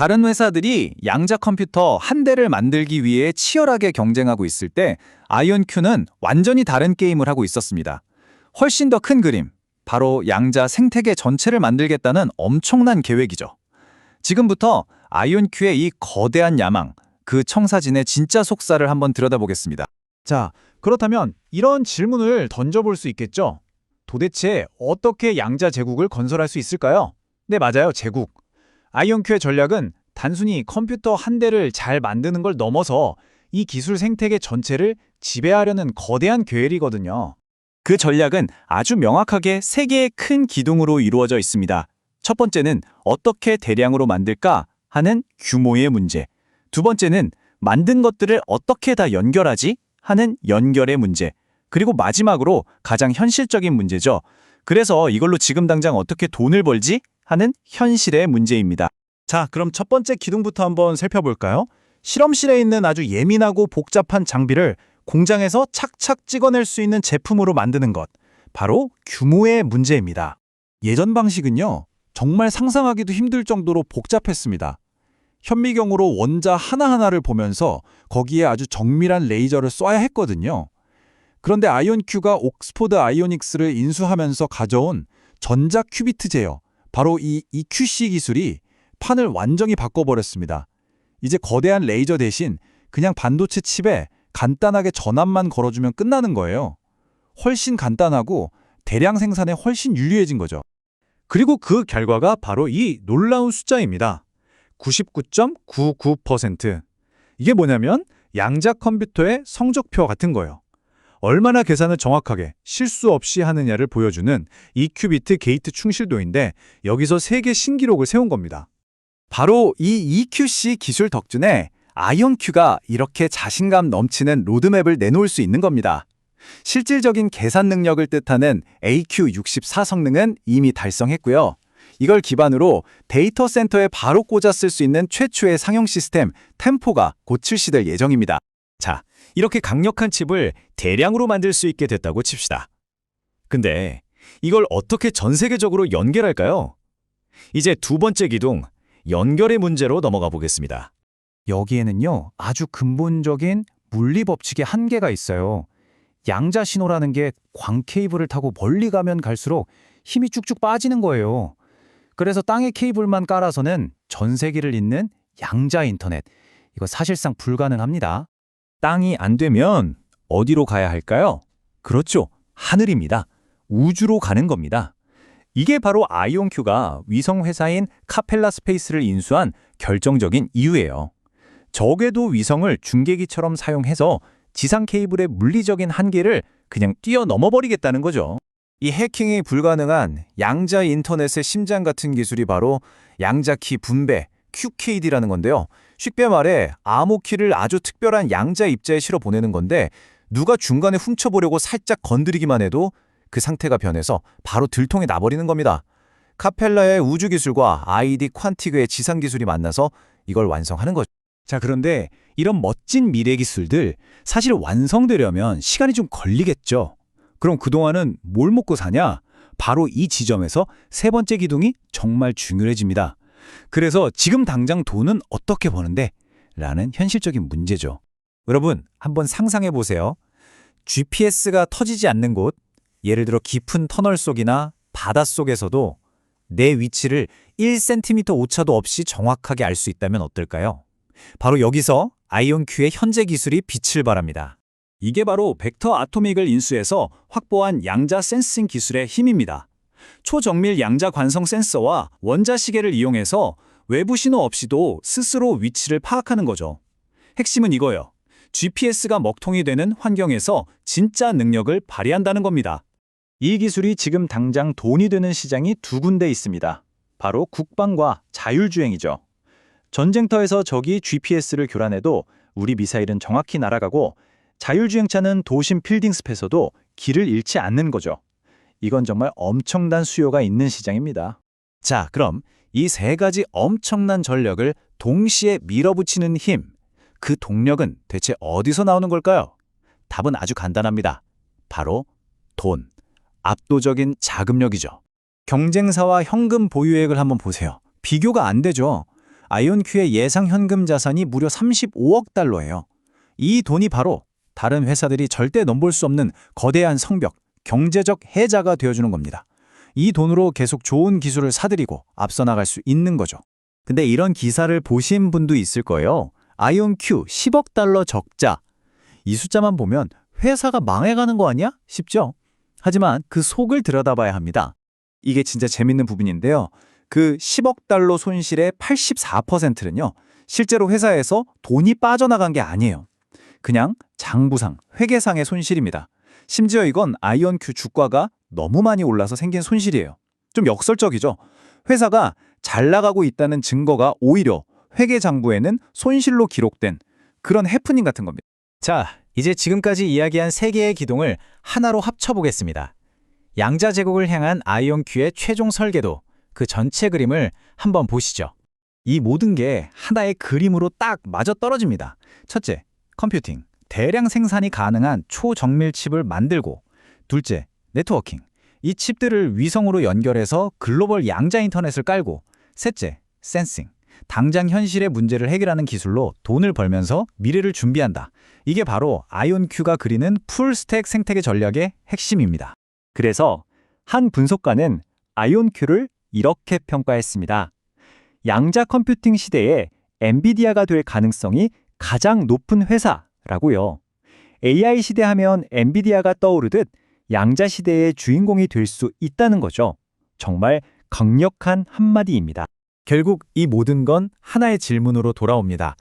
다른 회사들이 양자 컴퓨터 한 대를 만들기 위해 치열하게 경쟁하고 있을 때 아이온큐는 완전히 다른 게임을 하고 있었습니다. 훨씬 더 큰 그림, 바로 양자 생태계 전체를 만들겠다는 엄청난 계획이죠. 지금부터 아이온큐의 이 거대한 야망, 그 청사진의 진짜 속살을 한번 들여다보겠습니다. 자, 그렇다면 이런 질문을 던져볼 수 있겠죠? 도대체 어떻게 양자 제국을 건설할 수 있을까요? 네, 맞아요. 제국. 아이온큐의 전략은 단순히 컴퓨터 한 대를 잘 만드는 걸 넘어서 이 기술 생태계 전체를 지배하려는 거대한 계획이거든요. 그 전략은 아주 명확하게 세 개의 큰 기둥으로 이루어져 있습니다. 첫 번째는 어떻게 대량으로 만들까 하는 규모의 문제. 두 번째는 만든 것들을 어떻게 다 연결하지 하는 연결의 문제. 그리고 마지막으로 가장 현실적인 문제죠. 그래서 이걸로 지금 당장 어떻게 돈을 벌지 하는 현실의 문제입니다. 자, 그럼 첫 번째 기둥부터 한번 살펴볼까요? 실험실에 있는 아주 예민하고 복잡한 장비를 공장에서 착착 찍어낼 수 있는 제품으로 만드는 것. 바로 규모의 문제입니다. 예전 방식은요, 정말 상상하기도 힘들 정도로 복잡했습니다. 현미경으로 원자 하나하나를 보면서 거기에 아주 정밀한 레이저를 쏴야 했거든요. 그런데 아이온큐가 옥스포드 아이오닉스를 인수하면서 가져온 전자 큐비트 제어, 바로 이 EQC 기술이 판을 완전히 바꿔버렸습니다. 이제 거대한 레이저 대신 그냥 반도체 칩에 간단하게 전압만 걸어주면 끝나는 거예요. 훨씬 간단하고 대량 생산에 훨씬 유리해진 거죠. 그리고 그 결과가 바로 이 놀라운 숫자입니다. 99.99%. 이게 뭐냐면 양자 컴퓨터의 성적표 같은 거예요. 얼마나 계산을 정확하게 실수 없이 하느냐를 보여주는 2큐비트 게이트 충실도인데 여기서 세계 신기록을 세운 겁니다. 바로 이 EQC 기술 덕분에 아이온큐가 이렇게 자신감 넘치는 로드맵을 내놓을 수 있는 겁니다. 실질적인 계산 능력을 뜻하는 AQ64 성능은 이미 달성했고요. 이걸 기반으로 데이터 센터에 바로 쓸수 있는 최초의 상용 시스템 템포가 곧 출시될 예정입니다. 자, 이렇게 강력한 칩을 대량으로 만들 수 있게 됐다고 칩시다. 근데 이걸 어떻게 전 세계적으로 연결할까요? 이제 두 번째 기둥, 연결의 문제로 넘어가 보겠습니다. 여기에는요, 아주 근본적인 물리 법칙의 한계가 있어요. 양자 신호라는 게 광 케이블을 타고 멀리 가면 갈수록 힘이 쭉쭉 빠지는 거예요. 그래서 땅에 케이블만 깔아서는 전 세계를 잇는 양자 인터넷. 이거 사실상 불가능합니다. 땅이 안 되면 어디로 가야 할까요? 그렇죠. 하늘입니다. 우주로 가는 겁니다. 이게 바로 아이온큐가 위성 회사인 카펠라 스페이스를 인수한 결정적인 이유예요. 적외도 위성을 중계기처럼 사용해서 지상 케이블의 물리적인 한계를 그냥 뛰어넘어 버리겠다는 거죠. 이 해킹이 불가능한 양자 인터넷의 심장 같은 기술이 바로 양자키 분배, QKD라는 건데요. 쉽게 말해 암호키를 아주 특별한 양자 입자에 실어 보내는 건데 누가 중간에 훔쳐보려고 살짝 건드리기만 해도 그 상태가 변해서 바로 들통이 나버리는 겁니다. 카펠라의 우주 기술과 아이디 퀀티그의 지상 기술이 만나서 이걸 완성하는 거죠. 자, 그런데 이런 멋진 미래 기술들 사실 완성되려면 시간이 좀 걸리겠죠. 그럼 그동안은 뭘 먹고 사냐? 바로 이 지점에서 세 번째 기둥이 정말 중요해집니다. 그래서 지금 당장 돈은 어떻게 버는데? 라는 현실적인 문제죠. 여러분, 한번 상상해 보세요. GPS가 터지지 않는 곳, 예를 들어 깊은 터널 속이나 바다 속에서도 내 위치를 1cm 오차도 없이 정확하게 알 수 있다면 어떨까요? 바로 여기서 아이온큐의 현재 기술이 빛을 발합니다. 이게 바로 벡터 아토믹을 인수해서 확보한 양자 센싱 기술의 힘입니다. 초정밀 양자 관성 센서와 원자 시계를 이용해서 외부 신호 없이도 스스로 위치를 파악하는 거죠. 핵심은 이거예요. GPS가 먹통이 되는 환경에서 진짜 능력을 발휘한다는 겁니다. 이 기술이 지금 당장 돈이 되는 시장이 두 군데 있습니다. 바로 국방과 자율주행이죠. 전쟁터에서 적이 GPS를 교란해도 우리 미사일은 정확히 날아가고 자율주행차는 도심 필딩 숲에서도 길을 잃지 않는 거죠. 이건 정말 엄청난 수요가 있는 시장입니다. 자, 그럼 이 세 가지 엄청난 전력을 동시에 밀어붙이는 힘, 그 동력은 대체 어디서 나오는 걸까요? 답은 아주 간단합니다. 바로 돈, 압도적인 자금력이죠. 경쟁사와 현금 보유액을 한번 보세요. 비교가 안 되죠. 아이온큐의 예상 현금 자산이 무려 35억 달러예요. 이 돈이 바로 다른 회사들이 절대 넘볼 수 없는 거대한 성벽, 경제적 해자가 되어주는 겁니다. 이 돈으로 계속 좋은 기술을 사들이고 앞서 나갈 수 있는 거죠. 근데 이런 기사를 보신 분도 있을 거예요. 아이온큐 10억 달러 적자. 이 숫자만 보면 회사가 망해가는 거 아니야? 싶죠? 하지만 그 속을 들여다봐야 합니다. 이게 진짜 재밌는 부분인데요. 그 10억 달러 손실의 84%는요. 실제로 회사에서 돈이 빠져나간 게 아니에요. 그냥 장부상, 회계상의 손실입니다. 심지어 이건 아이언큐 주가가 너무 많이 올라서 생긴 손실이에요. 좀 역설적이죠. 회사가 잘 나가고 있다는 증거가 오히려 회계장부에는 손실로 기록된 그런 해프닝 같은 겁니다. 자, 이제 지금까지 이야기한 세 개의 기동을 하나로 합쳐보겠습니다. 양자 제국을 향한 아이온큐의 최종 설계도, 그 전체 그림을 한번 보시죠. 이 모든 게 하나의 그림으로 딱 맞아 떨어집니다. 첫째, 컴퓨팅. 대량 생산이 가능한 초정밀 칩을 만들고 둘째, 네트워킹. 이 칩들을 위성으로 연결해서 글로벌 양자 인터넷을 깔고 셋째, 센싱. 당장 현실의 문제를 해결하는 기술로 돈을 벌면서 미래를 준비한다. 이게 바로 아이온큐가 그리는 풀스택 생태계 전략의 핵심입니다. 그래서 한 분석가는 아이온큐를 이렇게 평가했습니다. 양자 컴퓨팅 시대에 엔비디아가 될 가능성이 가장 높은 회사 라고요. AI 시대 하면 엔비디아가 떠오르듯 양자 시대의 주인공이 될 수 있다는 거죠. 정말 강력한 한마디입니다. 결국 이 모든 건 하나의 질문으로 돌아옵니다.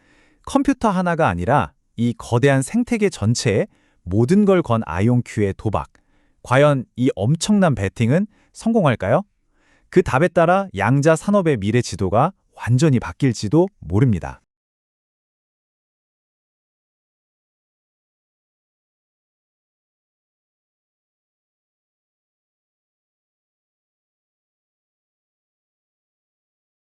컴퓨터 하나가 아니라 이 거대한 생태계 전체에 모든 걸 건 아이온큐의 도박. 과연 이 엄청난 배팅은 성공할까요? 그 답에 따라 양자 산업의 미래 지도가 완전히 바뀔지도 모릅니다.